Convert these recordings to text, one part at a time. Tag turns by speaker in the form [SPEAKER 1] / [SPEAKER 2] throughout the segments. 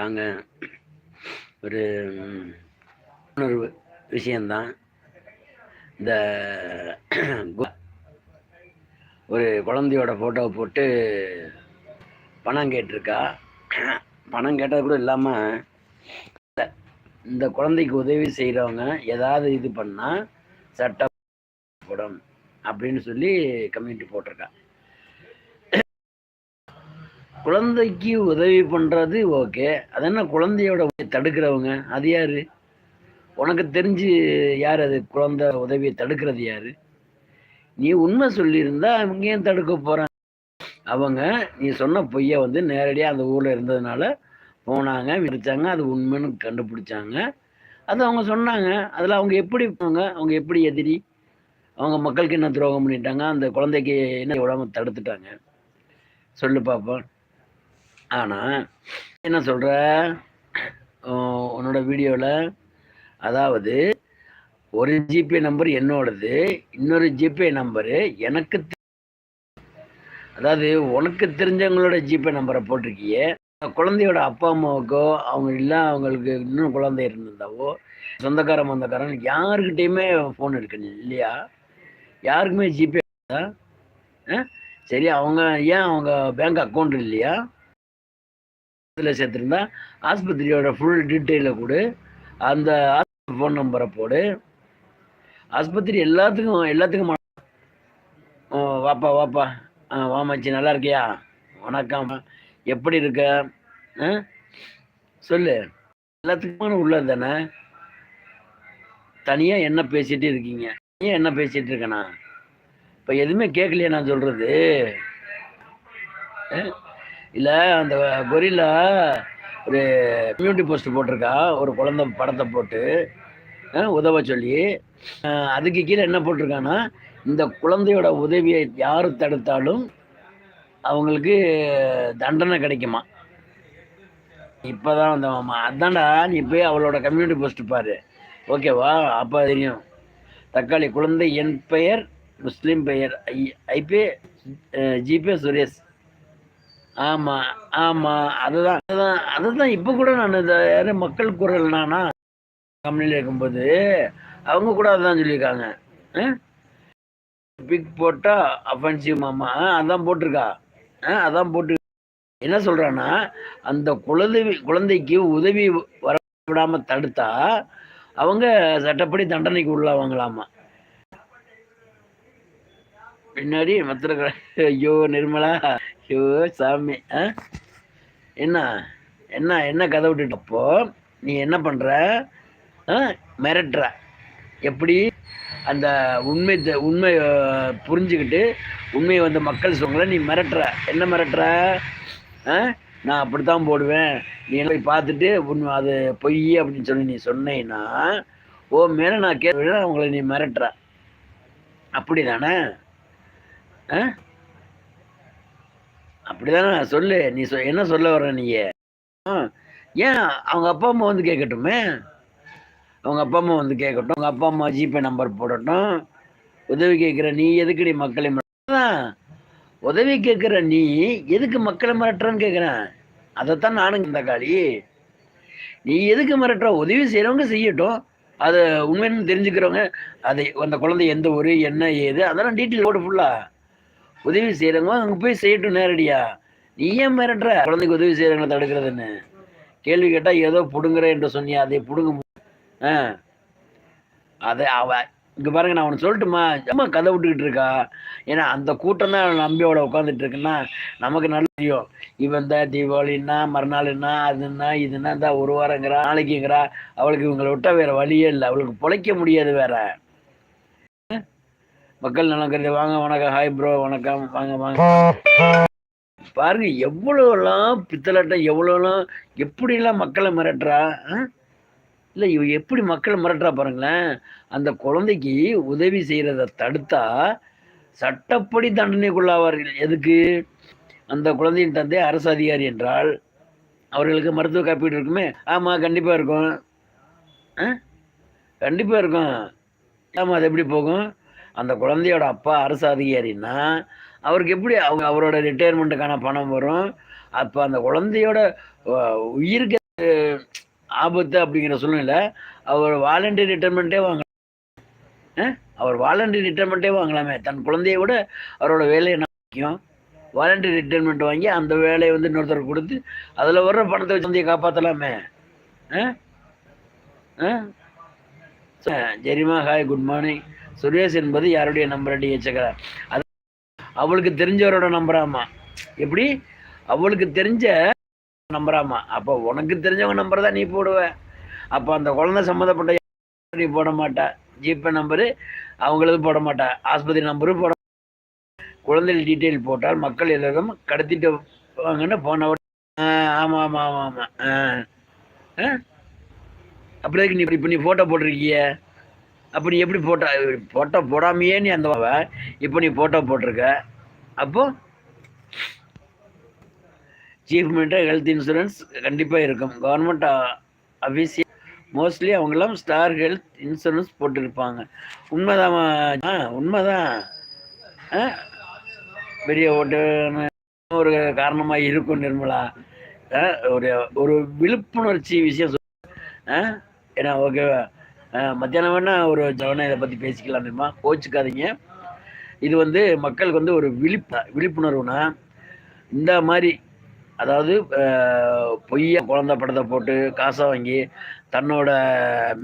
[SPEAKER 1] வாங்க. ஒரு உணர்வு விஷயந்தான் இந்த ஒரு குழந்தையோட ஃபோட்டோவை போட்டு பணம் கேட்டிருக்கா. பணம் கேட்டது கூட இல்லாமல் இந்த குழந்தைக்கு உதவி செய்கிறவங்க ஏதாவது இது பண்ணால் சட்டம் போடும் அப்படின்னு சொல்லி கம்யூனிட்டி போட்டிருக்கா. குழந்தைக்கு உதவி பண்ணுறது ஓகே. அது என்ன குழந்தையோட தடுக்கிறவங்க? அது யார்? உனக்கு தெரிஞ்சு யார் அது? குழந்தை உதவியை தடுக்கிறது யார்? நீ உண்மை சொல்லியிருந்தா அவங்க ஏன் தடுக்க போகிறாங்க அவங்க நீ சொன்ன பொய்யை வந்து நேரடியாக அந்த ஊரில் இருந்ததுனால போனாங்க விரிச்சாங்க அது உண்மைன்னு கண்டுபிடிச்சாங்க. அது அவங்க சொன்னாங்க. அதில் அவங்க எப்படி போங்க அவங்க எப்படி எதிரி? அவங்க மக்களுக்கு என்ன துரோகம் பண்ணிட்டாங்க? அந்த குழந்தைக்கு என்ன விடாமல் தடுத்துட்டாங்க? சொல்லு பார்ப்போம் ஆனால் என்ன சொல்கிற உன்னோட வீடியோவில் அதாவது ஒரு ஜிபே நம்பர் என்னோடது இன்னொரு ஜிபே நம்பரு எனக்கு அதாவது உனக்கு தெரிஞ்சவங்களோட ஜிபே நம்பரை போட்டிருக்கியே குழந்தையோட அப்பா அம்மாவுக்கோ அவங்க இல்லை அவங்களுக்கு இன்னும் குழந்தை இருந்திருந்தாவோ சொந்தக்காரன் சொந்தக்காரன் யாருக்கிட்டேயுமே ஃபோன் எடுக்கணும் இல்லையா? யாருக்குமே ஜிபே சரி அவங்க ஏன் அவங்க பேங்க் அக்கௌண்ட் இல்லையா? இதில் சேர்த்துருந்தா ஆஸ்பத்திரியோட ஃபுல் டீட்டெயிலை கொடு. அந்த ஃபோன் நம்பரை போடு. ஆஸ்பத்திரி எல்லாத்துக்கும் எல்லாத்துக்கும் ஓ, வாப்பா வாப்பா. ஆ வாமாச்சி நல்லா இருக்கியா? வணக்கம். எப்படி இருக்க? ஆ? சொல்லு. எல்லாத்துக்குமான உள்ளது தானே? தனியாக என்ன பேசிகிட்டு இருக்கீங்க? தனியாக என்ன பேசிகிட்டு இருக்கேண்ணா இப்போ எதுவுமே கேட்கலையே நான் சொல்கிறது இல்லை அந்த கொரில்லா ஒரு கம்யூனிட்டி போஸ்ட் போட்டிருக்கா ஒரு குழந்தை படத்தை போட்டு உதவ சொல்லி அதுக்கு கீழே என்ன போட்டிருக்கான்னா இந்த குழந்தையோட உதவியை யார் தடுத்தாலும் அவங்களுக்கு தண்டனை கிடைக்குமா? இப்போ தான் வந்தவம்மா அதான்டா நீ போய் அவளோட கம்யூனிட்டி போஸ்ட் பாரு. ஓகேவா? அப்போ தெரியும். தக்காளி குழந்தை என் பெயர் முஸ்லீம் பெயர் ஐ ஐபே ஜிபே சுரேஷ். ஆமாம் ஆமாம் அதுதான் அதுதான் அதுதான் இப்போ கூட நான் இந்த யாரு மக்கள் குரல் நானா? கம்பெனியில் இருக்கும்போது அவங்க கூட அதான் சொல்லியிருக்காங்க. பிக் போட்டால் அஃபென்சிவ் மாமா. ஆ, அதான் போட்டிருக்கா. ஆ அதான் போட்டு என்ன சொல்கிறான்னா அந்த குழந்தை குழந்தைக்கு உதவி வர விடாமல் தடுத்தா அவங்க சட்டப்படி தண்டனைக்கு உள்ளாவாங்களாமா. பின்னாடி மற்ற ஐயோ நிர்மலா. ஐயோ சாமி ஆ? என்ன என்ன என்ன கதை விட்டுட்டப்போ நீ என்ன பண்ணுற ஆ மிரட்டுற. எப்படி? அந்த உண்மை உண்மை புரிஞ்சுக்கிட்டு உண்மையை வந்து மக்கள் சொல்ல நீ மிரட்டுற. என்ன மிரட்டுற? ஆ? நான் அப்படித்தான் போடுவேன். நீ போய் பார்த்துட்டு உண்மை அது பொய் அப்படின்னு சொல்லி நீ சொன்னேன்னா ஓ மேலே நான் கேட்குறேன் உங்களை நீ மிரட்டுற. அப்படி தானே ஆ? அப்படிதானே சொல்லு. நீ சொ என்ன சொல்ல வர்ற நீ? ஆ, ஏன் அவங்க அப்பா அம்மா வந்து கேட்கட்டுமே அவங்க அப்பா அம்மா வந்து கேட்கட்டும் அவங்க அப்பா அம்மா ஜிபே நம்பர் போடட்டும். உதவி கேட்குற நீ எதுக்குடி மக்களை மிரட்டுறதான் உதவி கேட்குற நீ எதுக்கு மக்களை மிரட்டுறன்னு கேட்குறேன் அதைத்தான் நானும் இந்த காளி நீ எதுக்கு மிரட்டுற? உதவி செய்கிறவங்க செய்யட்டும். அது உண்மைன்னு தெரிஞ்சுக்கிறவங்க அதை அந்த குழந்தை எந்த ஊர் என்ன ஏது அதெல்லாம் டீட்டெயில் போட்டு ஃபுல்லாக உதவி செய்கிறவங்க அங்கே போய் செய்யட்டும் நேரடியா. நீ ஏன் மிரட்டுற? குழந்தைக்கு உதவி செய்கிறவங்களை தடுக்கிறதுன்னு. கேள்வி கேட்டால் ஏதோ புடுங்குற என்று சொன்னியா அதை புடுங்க ஆ. அதை அவ இங்கே பாருங்க நான் அவனை சொல்லட்டுமா? அம்மா கதை விட்டுக்கிட்டு இருக்கா. ஏன்னா அந்த கூட்டம் தான் நம்பியோட உட்காந்துட்டு இருக்குன்னா நமக்கு நல்ல தெரியும். இவன் தான் தீபாவளின்னா மறுநாள்னா அதுன்னா இதுன்னா தான் ஒரு வாரங்கிறா நாளைக்குங்கிறா. அவளுக்கு இவங்களை விட்டா வேற வழியே இல்லை. அவளுக்கு பிழைக்க முடியாது வேற. மக்கள் நலம் கருதி வாங்க வணக்கம். ஹாய் ப்ரோ வணக்கம். வாங்க வாங்க. பாருங்க எவ்வளோலாம் பித்தலாட்டம் எவ்வளோலாம் எப்படிலாம் மக்களை மிரட்டுறா ஆ? இல்லை இவ எப்படி மக்களை மிரட்டுறா பாருங்களேன். அந்த குழந்தைக்கு உதவி செய்கிறத தடுத்தா சட்டப்படி தண்டனைக்குள்ளாவார்கள் எதுக்கு? அந்த குழந்தையின் தந்தை அரசு அதிகாரி என்றால் அவர்களுக்கு மருத்துவ காப்பீடு இருக்குமே? ஆமாம் கண்டிப்பாக இருக்கும். ஆ? கண்டிப்பாக இருக்கும். ஆமாம் அது எப்படி போகும்? அந்த குழந்தையோட அப்பா அரசு அதிகாரின்னா அவருக்கு எப்படி அவங்க அவரோட ரிட்டையர்மெண்ட்டுக்கான பணம் வரும்? அப்போ அந்த குழந்தையோட உயிருக்கு ஆபத்து அப்படிங்கிற சூழ்நிலை அவர் வாலண்டியர் ரிட்டைர்மெண்ட்டே வாங்க அவர் வாலண்டியர் ரிட்டைர்மெண்ட்டே வாங்கலாமே. தன் குழந்தைய விட அவரோட வேலையை என்ன முக்கியம்? வாலண்டியர் ரிட்டைர்மெண்ட் வாங்கி அந்த வேலையை வந்து இன்னொருத்தர் கொடுத்து அதில் வர்ற பணத்தை வச்சு காப்பாற்றலாமே ஆ ஆ ஜெரிமா ஹாய் குட் மார்னிங் சுரேஷ் என்பது யாருடைய நம்பர் அடி வச்சுக்கிறார் அது அவளுக்கு தெரிஞ்சவரோட நம்பராமா எப்படி? அவளுக்கு தெரிஞ்ச நம்பராமா அப்போ உனக்கு தெரிஞ்சவங்க நம்பர் தான் நீ போடுவ. அப்போ அந்த குழந்தை சம்மந்தப்பட்ட நீ போட மாட்டா. ஜிபே நம்பரு அவங்களது போட மாட்டா. ஆஸ்பத்திரி நம்பரும் போட குழந்தைகள் டீட்டெயில் போட்டால் மக்கள் எல்லாரும் கடத்திட்டு வாங்கன்னு போன ஆமாம் ஆமாம் ஆமாம் ஆமாம் ஆ. அப்படி நீ இப்போ நீ ஃபோட்டோ போட்டிருக்கிய? அப்போ நீ எப்படி ஃபோட்டோ ஃபோட்டோ போடாமையே நீ அந்த இப்போ நீ ஃபோட்டோ போட்டிருக்க. அப்போ சீஃப் மினிஸ்டர் ஹெல்த் இன்சூரன்ஸ் கண்டிப்பாக இருக்கும். கவர்மெண்ட் அஃபீஷியல் மோஸ்ட்லி அவங்களாம் ஸ்டார் ஹெல்த் இன்சூரன்ஸ் போட்டிருப்பாங்க. உண்மைதான் ஆ உண்மைதான். ஆ பெரிய ஓட்டுன்னு ஒரு காரணமாக இருக்கும் நிர்மலா. ஒரு ஒரு விழிப்புணர்ச்சி விஷயம் ஆ ஏன்னா ஓகேவா மத்தியானம் வேணா ஒரு ஜவனை இதை பற்றி பேசிக்கலாம் தெரியுமா? கோச்சிக்காதீங்க. இது வந்து மக்களுக்கு வந்து ஒரு விழிப்பு விழிப்புணர்வுனா இந்த மாதிரி அதாவது பொய்ய குழந்த படத்தை போட்டு காசை வாங்கி தன்னோட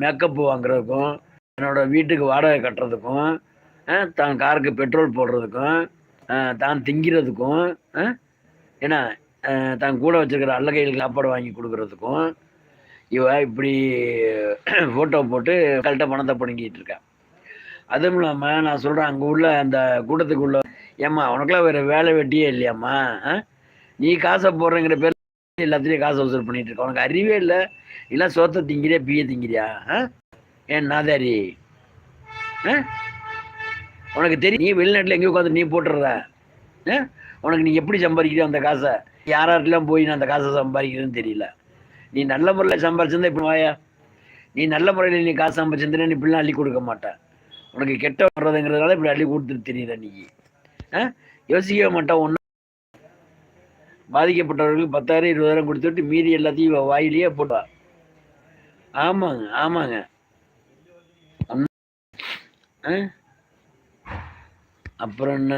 [SPEAKER 1] மேக்கப் வாங்குறதுக்கும் தன்னோட வீட்டுக்கு வாடகை கட்டுறதுக்கும் தான் காருக்கு பெட்ரோல் போடுறதுக்கும் தான் திங்கிறதுக்கும் ஏன்னா தான் கூட வச்சுருக்கிற அல்லகைகளுக்கு சாப்பாடு வாங்கி கொடுக்குறதுக்கும் இவ இப்படி ஃபோட்டோ போட்டு கரெக்டாக பணத்தை பிடுங்கிட்டு இருக்கேன் அதுவும் இல்லாமல் நான் சொல்கிறேன் அங்கே உள்ள அந்த கூட்டத்துக்குள்ள ஏம்மா உனக்குலாம் வேறு வேலை வெட்டியே இல்லையாம்மா நீ காசை போடுறேங்கிற பேர் எல்லாத்துலேயும் காசை வசூல் பண்ணிட்டு இருக்க. உனக்கு அறிவே இல்லை. இல்லை சோத்தை திங்கிறியா பிய திங்கிறியா ஏன் நாதாரி? உனக்கு தெரியும் நீ வெளிநாட்டில் எங்கேயும் உட்காந்து நீ போட்டுறத உனக்கு நீ எப்படி சம்பாதிக்கிறியோ அந்த காசை? யாரெல்லாம் போய் நான் அந்த காசை சம்பாதிக்கிறேன்னு தெரியல. நீ நல்ல முறையில் சம்பாரிச்சிருந்தா இப்படி வாயா? நீ நல்ல முறையில் நீ காசு சம்பாதிச்சிருந்தா இப்படிலாம் அள்ளி கொடுக்க மாட்டேன் உனக்கு கெட்ட வர்றதுங்கிறதுனால இப்படி அள்ளி கொடுத்துட்டு தெரியுற நீ. ஆ? யோசிக்கவே மாட்டான் ஒன்று பாதிக்கப்பட்டவர்களுக்கு பத்தாயிரம் இருபதாயிரம் கொடுத்துட்டு மீதி எல்லாத்தையும் வாயிலேயே போட்டா. ஆமாங்க ஆமாங்க. அப்புறம் என்ன?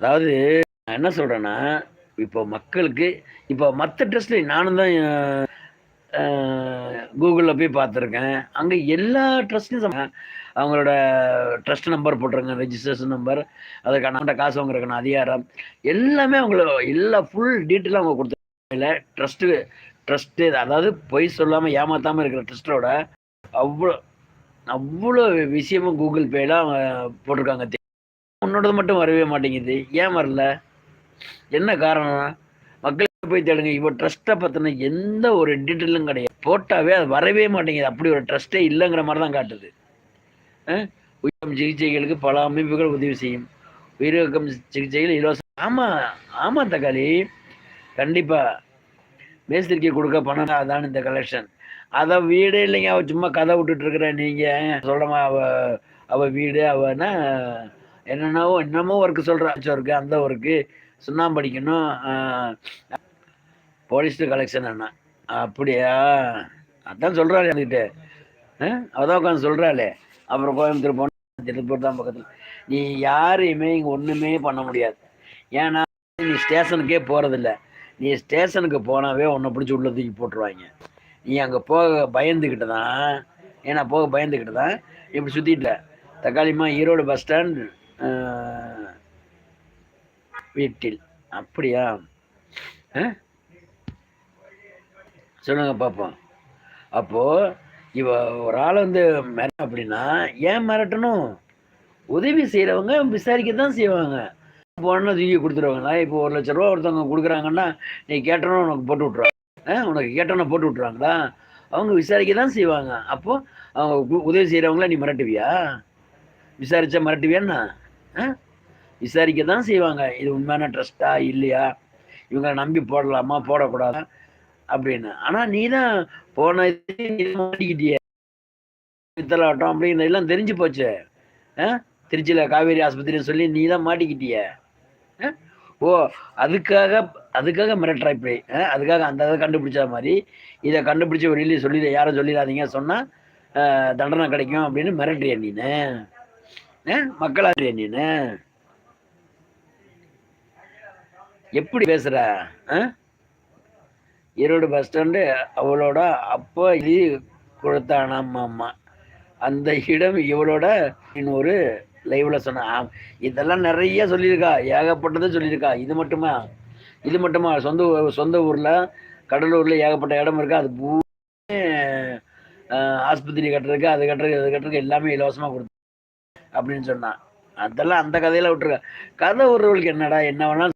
[SPEAKER 1] அதாவது நான் என்ன சொல்கிறேன்னா இப்போ மக்களுக்கு இப்போ மற்ற ட்ரெஸ்ட்லையும் நானும் தான் கூகுளில் போய் பார்த்துருக்கேன். அங்கே எல்லா ட்ரஸ்ட்லையும் அவங்களோட ட்ரஸ்ட் நம்பர் போட்டிருங்க ரெஜிஸ்ட்ரேஷன் நம்பர் அதுக்கான காசு வாங்குறதுக்கான அதிகாரம் எல்லாமே அவங்கள எல்லா ஃபுல் டீட்டெயிலும் அவங்க கொடுத்துருக்காங்க. ட்ரஸ்ட்டு ட்ரஸ்ட்டு அதாவது பொய் சொல்லாமல் ஏமாத்தாமல் இருக்கிற ட்ரஸ்ட்டோட அவ்வளோ அவ்வளோ விஷயமும் கூகுள் பேல அவங்க போட்டிருக்காங்க. உன்னோடது மட்டும் வரவே மாட்டேங்குது. ஏன் வரல? என்ன காரணம்? மக்களுக்கு போய் தேடுங்க. இப்போ ட்ரஸ்ட்டை பற்றின எந்த ஒரு டீட்டெயிலும் கிடையாது. போட்டாவே அது வரவே மாட்டேங்குது. அப்படி ஒரு ட்ரஸ்ட்டே இல்லைங்கிற மாதிரி தான் காட்டுது. உயிரம் சிகிச்சைகளுக்கு பல அமைப்புகள் உதவி செய்யும். உயிரிழக்கம் சிகிச்சைகள் இலவசம் ஆமாம் ஆமாம் தக்காளி. கண்டிப்பாக மேஸ்திரிக்கு கொடுக்க பணம் அதான் இந்த கலெக்ஷன் அதை வீடே இல்லைங்க. அவள் சும்மா கதை விட்டுட்டு இருக்கிற நீங்கள் சொல்கிறமா அவ அவள் வீடு அவனா என்னென்னவோ என்னமோ ஒர்க்கு சொல்கிறா ஒர்க்கு அந்த ஒர்க்கு சுண்ணாம்பு அடிக்கணும் போலீஸ் கலெக்ஷன் அண்ணா. அப்படியா? அதான் சொல்கிறாள் என்கிட்ட. அதான் உட்காந்து சொல்கிறாளே அப்புறம் கோயம்புத்தூர் போனால் திருப்பூர் தான் பக்கத்தில். நீ யாரையுமே இங்கே ஒன்றுமே பண்ண முடியாது. ஏன்னா நீ ஸ்டேஷனுக்கே போகிறதில்ல நீ ஸ்டேஷனுக்கு போனாவே உன்னை பிடிச்சி உள்ள தூக்கி போட்டுருவாங்க. நீ அங்கே போக பயந்துக்கிட்டு தான் ஏன்னா போக பயந்துக்கிட்டு தான் இப்படி சுற்றிட்ட தக்காளிமா ஈரோடு பஸ் ஸ்டாண்ட் வீட்டில். அப்படியா? சொல்லுங்க பார்ப்போம் அப்போது இவ ஒரு ஆள் வந்து மிர அப்படின்னா ஏன் மிரட்டணும்? உதவி செய்கிறவங்க விசாரிக்க தான் செய்வாங்க போனால் தூக்கி கொடுத்துருவாங்களா இப்போ ஒரு லட்ச ரூபா ஒருத்தவங்க கொடுக்குறாங்கன்னா நீ கேட்டனும் உனக்கு போட்டு விட்ருவாங்க உனக்கு கேட்டோன்னு போட்டு விட்ருவாங்களா அவங்க விசாரிக்க தான் செய்வாங்க. அப்போது அவங்க உதவி செய்கிறவங்கள நீ மிரட்டுவியா? விசாரித்தா ஆ? விசாரிக்க தான் செய்வாங்க. இது உண்மையான ட்ரஸ்ட்டா இல்லையா? இவங்களை நம்பி போடலாமா போடக்கூடாதா? அப்படின்னு. ஆனால் நீ தான் போன இது மாட்டிக்கிட்டிய. பித்தலாட்டம் அப்படிங்கிற எல்லாம் தெரிஞ்சு போச்சு. திருச்சியில் காவேரி ஆஸ்பத்திரின்னு சொல்லி நீ தான் மாட்டிக்கிட்டிய ஓ அதுக்காக அதுக்காக மிரட்டுறா இப்படி. அதுக்காக அந்த இதை கண்டுபிடிச்ச மாதிரி. இதை கண்டுபிடிச்சி வெளியில சொல்லி யாரும் சொல்லிடாதீங்க சொன்னால் தண்டனை கிடைக்கும் அப்படின்னு மிரட்டுறிய நீனு? அஹ் நீனு? எப்படி பேசுற? அஹ் ஈரோடு பஸ் ஸ்டாண்டு அவளோட அப்பா இது கொடுத்தானாம்மா அந்த இடம் இவளோட இன்னொரு லைவ்ல சொன்னான் இதெல்லாம் நிறைய சொல்லியிருக்கா. ஏகப்பட்டதை சொல்லியிருக்கா. இது மட்டுமா? இது மட்டுமா? சொந்த சொந்த ஊர்ல கடலூர்ல ஏகப்பட்ட இடம் இருக்கு. அது பூ ஆஸ்பத்திரி கட்டுறதுக்கு அது கட்டுறதுக்கு அது கட்டுறதுக்கு எல்லாமே இலவசமா கொடுத்து அப்படின்னு சொன்னான் அதெல்லாம் அந்த கதையில விட்டுருக்கா. கதை ஒருவர்களுக்கு என்னடா என்ன வேணா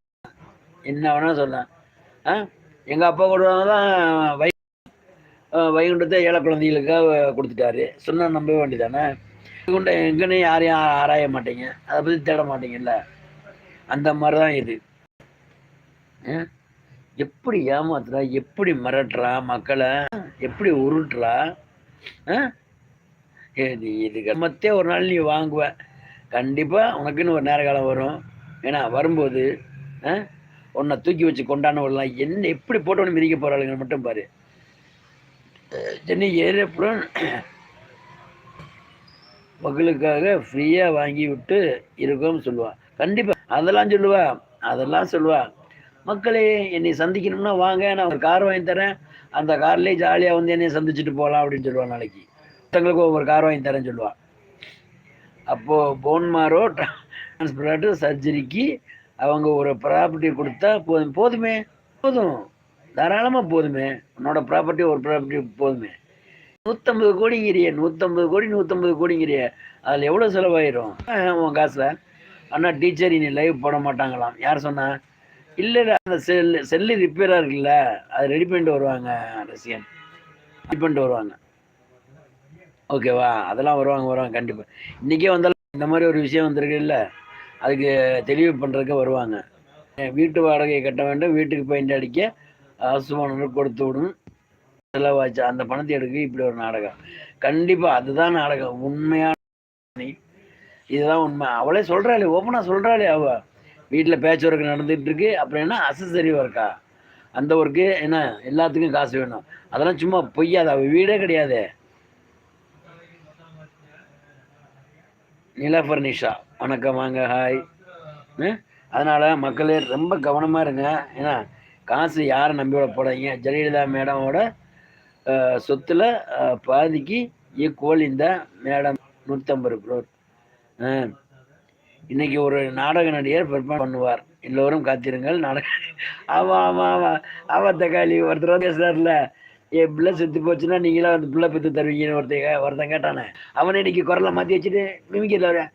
[SPEAKER 1] என்ன வேணால் சொல்லலாம். ஆ? எங்கள் அப்பா கூட தான் வை வைகுண்டத்தை ஏழை குழந்தைகளுக்காக கொடுத்துட்டாரு. சொன்னால் நம்ப வேண்டியதானே? வைகுண்டம் எங்கன்னு யாரையும் ஆராய மாட்டீங்க. அதை பற்றி தேட மாட்டீங்கல்ல? அந்த மாதிரி தான் இது. ஆ? எப்படி ஏமாத்துறா? எப்படி மிரட்டுறா மக்களை? எப்படி உருட்டுறா? ஆ? இது நீ இதுக்கு மத்தே ஒரு நாள் நீ வாங்குவ. கண்டிப்பாக உனக்குன்னு ஒரு நேர காலம் வரும். ஏன்னா வரும்போது ஆ? உன்னை தூக்கி வச்சு கொண்டாடலாம் என்ன எப்படி போட்டவனு மிதிக்க போகிறாளுங்க மட்டும் பாரு. சென்னை ஏறப்புறம் மக்களுக்காக ஃப்ரீயா வாங்கி விட்டு இருக்கோம்னு சொல்லுவான் கண்டிப்பா. அதெல்லாம் சொல்லுவா. அதெல்லாம் சொல்லுவா. மக்களே என்னை சந்திக்கணும்னா வாங்க நான் ஒரு கார் வாங்கி தரேன். அந்த கார்லயே ஜாலியா வந்து என்னை சந்திச்சுட்டு போகலாம் அப்படின்னு சொல்லுவா நாளைக்கு. ஒருத்தங்களுக்கு ஒவ்வொரு கார் வாங்கி தரேன்னு சொல்லுவா. அப்போ போன்மாரோ டிரான்ஸ்பிளான்ட் சர்ஜரிக்கு அவங்க ஒரு ப்ராப்பர்ட்டி கொடுத்தா போதும். போதுமே? போதும். தாராளமாக போதுமே. உன்னோட ப்ராப்பர்ட்டி ஒரு ப்ராப்பர்ட்டி போதுமே. நூற்றம்பது கோடிங்கிறிய. நூற்றம்பது கோடி நூற்றம்பது கோடிங்கிறிய. அதில் எவ்வளோ செலவாயிரும்? உன் காசில். ஆனால் டீச்சர் இனி லைவ் போட மாட்டாங்களாம். யார் சொன்னா? இல்லை அந்த செல் செல்லு ரிப்பேராக இருக்குல்ல அது ரெடி பண்ணிட்டு வருவாங்க ரசிகன் ரெடி பண்ணிட்டு வருவாங்க. ஓகேவா அதெல்லாம் வருவாங்க வருவாங்க கண்டிப்பாக இன்றைக்கே வந்தாலும் இந்த மாதிரி ஒரு விஷயம் வந்திருக்கு இல்லை அதுக்கு தெளிவு பண்ணுறதுக்கு வருவாங்க. வீட்டு வாடகை கட்ட வேண்டும். வீட்டுக்கு பெயிண்ட் அடிக்க அரசுமானவர் கொடுத்து விடும் செலவாச்சு. அந்த பணத்தை எடுக்க இப்படி ஒரு நாடகம். கண்டிப்பாக அதுதான் நாடகம். உண்மையான இதுதான் உண்மை. அவளே சொல்கிறாளே ஓப்பனாக சொல்கிறாளே அவ. வீட்டில் பேச்சு ஒர்க் நடந்துகிட்டு இருக்கு அப்புறம் என்ன? அசசரி ஒர்க்கா அந்த ஒர்க்கு என்ன? எல்லாத்துக்கும் காசு வேணும். அதெல்லாம் சும்மா பொய்யாது. அவள் வீடே கிடையாது. நிலா ஃபர்னிஷா வணக்கம் வாங்க ஹாய் அதனால் மக்களே ரொம்ப கவனமாக இருங்க. ஏன்னா காசு யாரை நம்பி விட போடாதீங்க. ஜெயலலிதா மேடமோட சொத்தில் பாதிக்கு ஈக்குவல் இந்த மேடம் நூற்றம்பது குரோர் இன்னைக்கு ஒரு நாடக நடிகர் பெர்ஃபார்ம் பண்ணுவார். எல்லோரும் காத்திருங்கள். நாடக ஆமா ஆமா ஆமாம் ஆமாம் தக்காளி. ஒருத்தர் வந்து பேசுறாருல என் பிள்ளை செத்து போச்சுன்னா நீங்களாம் அந்த பிள்ளை பெற்று தருவீங்கன்னு ஒருத்தன் ஒருத்தன் கேட்டானே. அவனை இன்னைக்கு குரலை மாற்றி வச்சுட்டு மிமிக்கிறவரேன்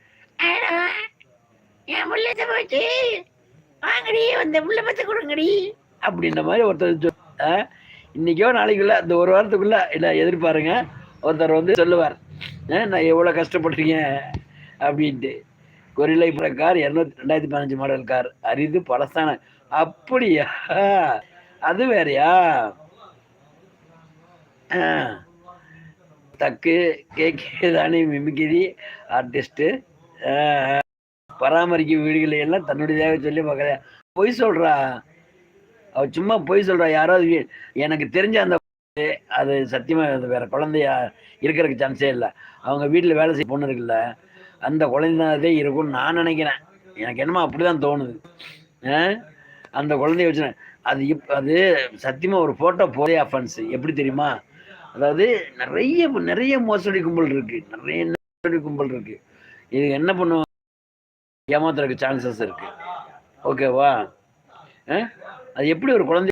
[SPEAKER 1] என் பிள்ளை போச்சு வாங்கடி அந்த பிள்ளை பத்து கொடுங்கடி. அப்படின்ற மாதிரி ஒருத்தர் சொல் இன்னைக்கோ நாளைக்குள்ள இந்த ஒரு வாரத்துக்குள்ள இல்லை எதிர்பாருங்க ஒருத்தர் வந்து சொல்லுவார் நான் எவ்வளோ கஷ்டப்பட்டிருக்கேன் அப்படின்ட்டு. கொரிலை புற கார் இரநூத்தி ரெண்டாயிரத்தி பதினஞ்சு மாடல் கார் அரிது பழசான அப்படியா? அது வேறையா? தக்கு தக்கு கேக்கே தானே மிமிக்கிரி ஆர்டிஸ்ட்டு பராமரிக்கும் வீடுகளை எல்லாம் தன்னுடையதாக சொல்லி பார்க்கல பொய் சொல்றா. அவ சும்மா பொய் சொல்றா. யாராவது எனக்கு தெரிஞ்ச அந்த அது சத்தியமா அது வேற குழந்தையா இருக்கிறதுக்கு சான்ஸே இல்லை. அவங்க வீட்டில் வேலை செய்ய பொண்ணு இருக்குல்ல அந்த குழந்தைதே இருக்கும்னு நான் நினைக்கிறேன். எனக்கு என்னமோ அப்படிதான் தோணுது. ஆ? அந்த குழந்தைய வச்சு அது இப் அது சத்தியமா ஒரு போட்டோ போதே அஃபன்ஸ் எப்படி தெரியுமா? அதாவது நிறைய நிறைய மோசடி கும்பல் இருக்கு. நிறைய மோசடி கும்பல் இருக்கு. இது என்ன பண்ணுவோம் ஏமாத்துறதுக்கு சான்சஸ் இருக்கு. ஓகேவா ஆ? அது எப்படி ஒரு குழந்தை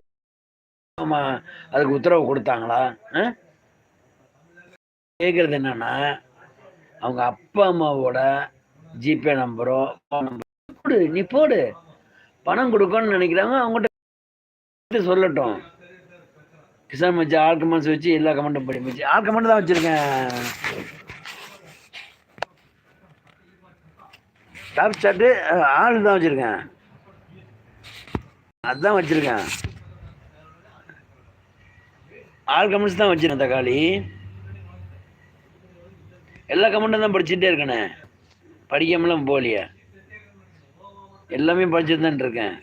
[SPEAKER 1] அதுக்கு உத்தரவு கொடுத்தாங்களா? ஆ? என்னன்னா அவங்க அப்பா அம்மாவோட ஜிபே நம்பரோ phone போடு நீ போடு. பணம் கொடுக்கணும்னு நினைக்கிறாங்க அவங்ககிட்ட சொல்லட்டும். கிசான் மச்சி ஆள் கமெண்ட்ஸ் வச்சு எல்லா கமெண்ட்டும் படி மச்சி ஆல் கமெண்ட் தான் வச்சிருக்கேன். டாப் சாட்டு ஆள் தான் வச்சுருக்கேன். அதுதான் வச்சுருக்கேன். ஆல் கமெண்ட்ஸ் தான் வச்சுருக்கேன் தக்காளி. எல்லா கமெண்ட்டும் தான் படிச்சுட்டே இருக்கேனே. படிக்காமலாம் போகலையே. எல்லாமே படிச்சுட்டு தான் இருக்கேன்.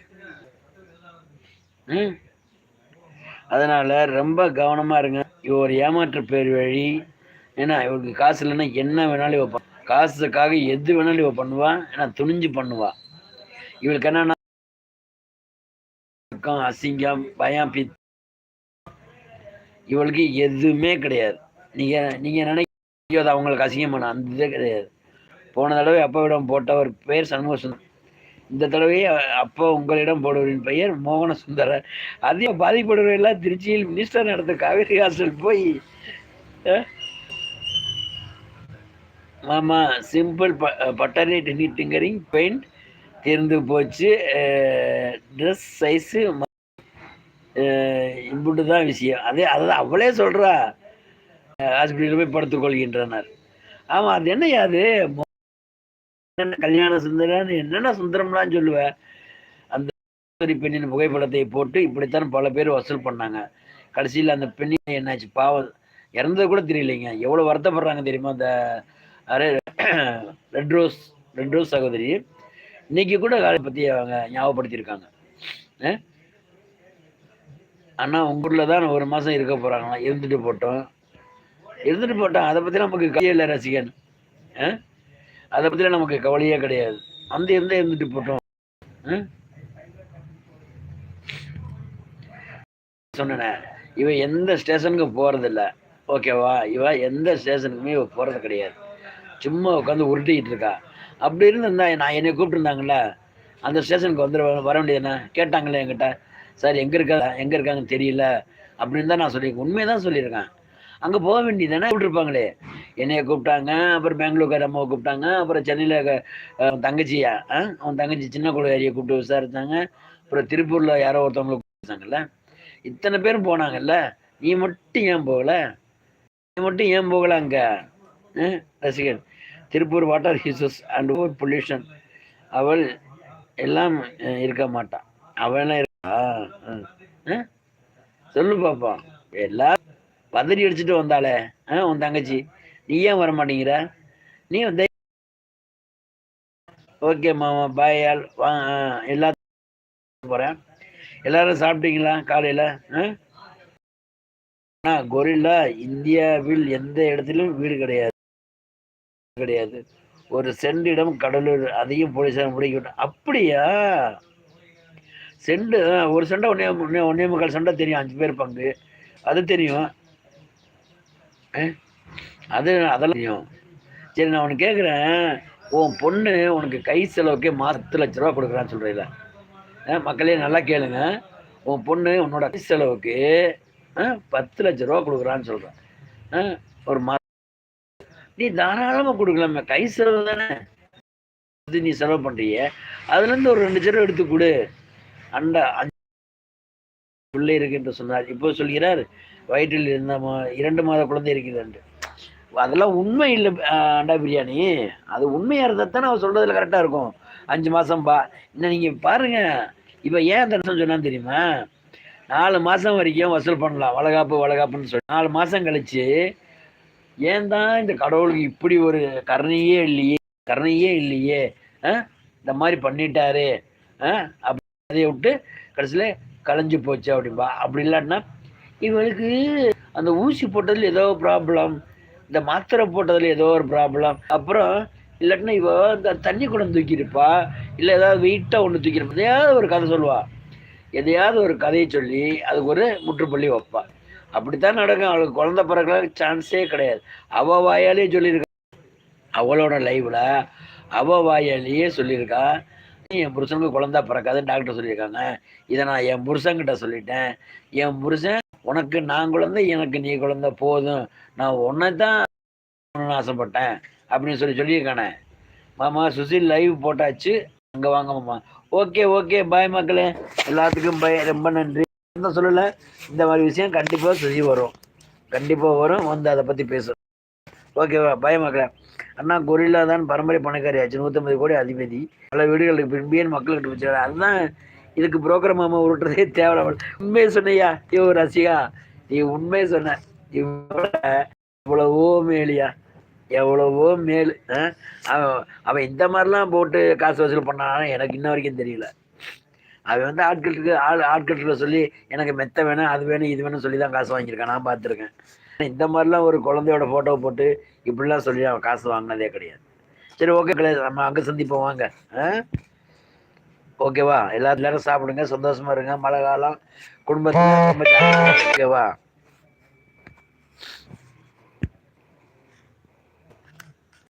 [SPEAKER 1] ம்? அதனால் ரொம்ப கவனமாக இருங்க. இவர் ஒரு ஏமாற்று பேர் வழி. ஏன்னா இவருக்கு காசு இல்லைன்னா என்ன வேணாலும் வைப்பான் காசுக்காக எது வேணாலும் இவள் பண்ணுவா ஏன்னா துணிஞ்சு பண்ணுவா. இவளுக்கு என்னன்னா அசிங்கம் பயம் பித் இவளுக்கு எதுவுமே கிடையாது. நீங்க நீங்க நினைக்க அது அவங்களுக்கு அசிங்கம் பண்ண அந்த இதே கிடையாது. போன தடவை அப்பாவிடம் போட்ட ஒரு பெயர் சண்முக சுந்தர் இந்த தடவை அப்போ அப்பா உங்களிடம் போடுவரின் பெயர் மோகன சுந்தரர். அதிக பாதிப்படுவரெல்லாம் திருச்சியில் மினிஸ்டர் நடத்த காவேரி ஹாஸ்டல் போய் ஆமாம் சிம்பிள் ப டெனி டிங்கரிங் பெயிண்ட் தீர்ந்து போச்சு. ட்ரெஸ் சைஸு இம்புட்டு தான் விஷயம். அதே அதான் அவளே சொல்கிறா ஹாஸ்பிட்டலில் போய் படுத்துக்கொள்கின்றனர் ஆமாம் அது என்னையா அது? என்ன கல்யாண சுந்தரன்னு என்னென்ன சுந்தரம்லாம் சொல்லுவேன் அந்த பெண்ணின் புகைப்படத்தை போட்டு இப்படித்தான் பல பேர் வசூல் பண்ணாங்க. கடைசியில் அந்த பெண்ணின் என்னாச்சு? பாவம். இறந்தது கூட தெரியலைங்க. எவ்வளோ வருத்தப்படுறாங்க தெரியுமா அந்த ரெட் ரோஸ் ரெட் ரோஸ் சகோதரி இன்னைக்கு கூட காலையை பற்றி அவங்க ஞாபகப்படுத்தியிருக்காங்க. அண்ணா உங்க ஊர்ல தான் ஒரு மாசம் இருக்க போறாங்களா இருந்துட்டு போட்டோம். இருந்துட்டு போட்டோம். அதை பத்தி நமக்கு கவலையே இல்லை ரசிகன். அதை பத்தி நமக்கு கவலையே கிடையாது. அந்த எந்த இருந்துட்டு போட்டோம். சொன்னேன் இவன் எந்த ஸ்டேஷனுக்கும் போகிறதில்ல ஓகேவா? இவன் எந்த ஸ்டேஷனுக்குமே போகிறது கிடையாது. சும்மா உட்காந்து உருட்டிக்கிட்டு இருக்கா. அப்படி இருந்திருந்தா நான் என்னை கூப்பிட்டுருந்தாங்கல்ல அந்த ஸ்டேஷனுக்கு வந்துட வர வேண்டியதுண்ணே கேட்டாங்களே என்கிட்ட. சார் எங்கே இருக்கா எங்கே இருக்காங்கன்னு தெரியல அப்படின்னு தான் நான் சொல்லியிருக்கேன். உண்மையை தான் சொல்லியிருக்கேன். அங்கே போக வேண்டியதானே கூப்பிட்டுருப்பாங்களே. என்னைய கூப்பிட்டாங்க அப்புறம் பெங்களூர் அம்மாவை கூப்பிட்டாங்க அப்புறம் சென்னையில் தங்கச்சியா ஆ? அவன் தங்கச்சி சின்ன குழந்தைய கூப்பிட்டு விசாரித்தாங்க அப்புறம் திருப்பூரில் யாரோ ஒருத்தவங்களை கூப்பிட்டாங்கல்ல இத்தனை பேரும் போனாங்கல்ல. நீ மட்டும் ஏன் போகலை? நீ மட்டும் ஏன் போகலை அங்கே? ஆ? ரசிகன் Tiruppur water issues and over pollution அவள் எல்லாம் இருக்க மாட்டான் அவள் இருக்கா சொல்லு பாப்பா. எல்லாம் பதறி அடிச்சுட்டு வந்தாளே ஆ, உன் தங்கச்சி. நீ ஏன் வர மாட்டேங்கிற நீ வந்து ஓகே மாமா பாய் ஆல் வா ஆ, எல்லாத்தையும் போகிறேன் எல்லாரும் சாப்பிட்டீங்களா காலையில்? ஆ? கொரில்லா இந்தியாவில் எந்த இடத்திலும் வீடு கிடையாது. கிடையாது. ஒரு செண்டிடம் கடலூர் அதையும் போலீஸார் முடிக்கிட்டோம் அப்படியா? செண்டு ஒரு சண்டை ஒன்னே ஒன்னே முக்கால் சண்டை தெரியும் அஞ்சு பேர் பங்கு. அது தெரியும். அது அதெல்லாம் தெரியும். சரி நான் உனக்கு கேட்குறேன் உன் பொண்ணு உனக்கு கை செலவுக்கே மாதத்து லட்ச ரூபா கொடுக்குறான்னு சொல்கிறீங்களா மக்களே நல்லா கேளுங்க. உன் பொண்ணு உன்னோட கை செலவுக்கு பத்து லட்ச ரூபா கொடுக்குறான்னு சொல்கிறேன் ஒரு மா நீ தாராளமாக கொடுக்கலாமே. கை செலவு தானே? இது நீ செலவு பண்ணுறிய அதுலேருந்து ஒரு ரெண்டு செலவு எடுத்து கொடு. அண்டா அஞ்சு பிள்ளை இருக்கு என்று சொன்னார். இப்போ சொல்கிறார் வயிற்றில் இருந்த மா- இரண்டு மாத குழந்தை இருக்கிறது அதெல்லாம் உண்மை இல்லை அண்டா பிரியாணி. அது உண்மையாக இருந்தால் தானே அவர் சொல்றதுல கரெக்டாக இருக்கும். அஞ்சு மாதம் பா இன்னும் நீங்க பாருங்க. இப்ப ஏன் அந்த இடத்துல சொன்னான்னு தெரியுமா? நாலு மாசம் வரைக்கும் வசூல் பண்ணலாம். வளகாப்பு வளகாப்புன்னு சொல்லி. நாலு மாசம் கழிச்சு ஏன் தான் இந்த கடவுளுக்கு இப்படி ஒரு கருணையே இல்லையே? கருணையே இல்லையே? இந்த மாதிரி பண்ணிட்டாரு. அப்படி அதை விட்டு கடைசியில் கலைஞ்சு போச்சு அப்படிம்பா. அப்படி இல்லாட்டினா இவளுக்கு அந்த ஊசி போட்டதில் ஏதோ ப்ராப்ளம் இந்த மாத்திரை போட்டதில் ஏதோ ஒரு ப்ராப்ளம் அப்புறம் இல்லாட்டினா இவ இந்த தண்ணி குடம் தூக்கியிருப்பா. இல்லை ஏதாவது வெயிட்டாக ஒன்று தூக்கியிருப்பா. எதையாவது ஒரு கதை சொல்லுவாள் எதையாவது ஒரு கதையை சொல்லி அதுக்கு ஒரு முற்றுப்புள்ளி வைப்பா. அப்படித்தான் நடக்கும். அவளுக்கு குழந்த பிறகு சான்ஸே கிடையாது. அவ வாயாலே சொல்லியிருக்கா. அவளோட லைவில் அவ வாயாலேயே சொல்லியிருக்கா. என் புருஷனுக்கு குழந்த பிறக்காதுன்னு டாக்டர் சொல்லியிருக்காங்க. இதை நான் என் புருஷன்கிட்ட சொல்லிட்டேன். என் புருஷன் உனக்கு நான் குழந்தை எனக்கு நீ குழந்தை போதும். நான் உன்னை தான் ஆசைப்பட்டேன். அப்படின்னு சொல்லி சொல்லியிருக்கானே. மாமா சுசில் லைவ் போட்டாச்சு. அங்கே வாங்க மாமா. ஓகே ஓகே பாய் மக்களே. எல்லாத்துக்கும் பாய் ரொம்ப நன்றி. என்ன சொல்லலை. இந்த மாதிரி விஷயம் கண்டிப்பாக சுசி வரும். கண்டிப்பாக வரும். வந்து அதை பற்றி பேசும் ஓகேவா பயமாக்கல அண்ணா கொரில்லா தான் பரம்பரை பணக்காரி. ஆச்சு நூற்றம்பது கோடி அதிபதி. பல வீடுகளுக்கு பின்பியன் மக்கள்கிட்ட வச்சாரு அதுதான் இதுக்கு புரோக்கர் மாமா உருட்டுறதே தேவையில்ல உண்மையை சொன்னையா? ஐயோ ரசிகா. நீ உண்மையை சொன்ன. இவ்வளோ எவ்வளவோ மேலியா? எவ்வளவோ மேல் ஆ? அவன் அவன் இந்த மாதிரிலாம் போட்டு காசு வசூல் பண்ணான்னு எனக்கு இன்ன வரைக்கும் தெரியல. அவன் வந்து ஆட்கள்கிட்ட ஆள் ஆட்கள்கிட்ட சொல்லி எனக்கு மெத்த வேணும் அது வேணும் இது வேணும் சொல்லி தான் காசு வாங்கியிருக்கான். நான் பார்த்துருக்கேன். இந்த மாதிரிலாம் ஒரு குழந்தையோட ஃபோட்டோ போட்டு இப்படிலாம் சொல்லி அவன் காசு வாங்கினதே கிடையாது. சரி ஓகே கிடையாது நம்ம அங்கே சந்திப்போம் வாங்க. ஆ? ஓகேவா எல்லா எல்லாரும் சாப்பிடுங்க சந்தோஷமா இருங்க. மழை காலம் குடும்பத்தில் ரொம்ப ஓகேவா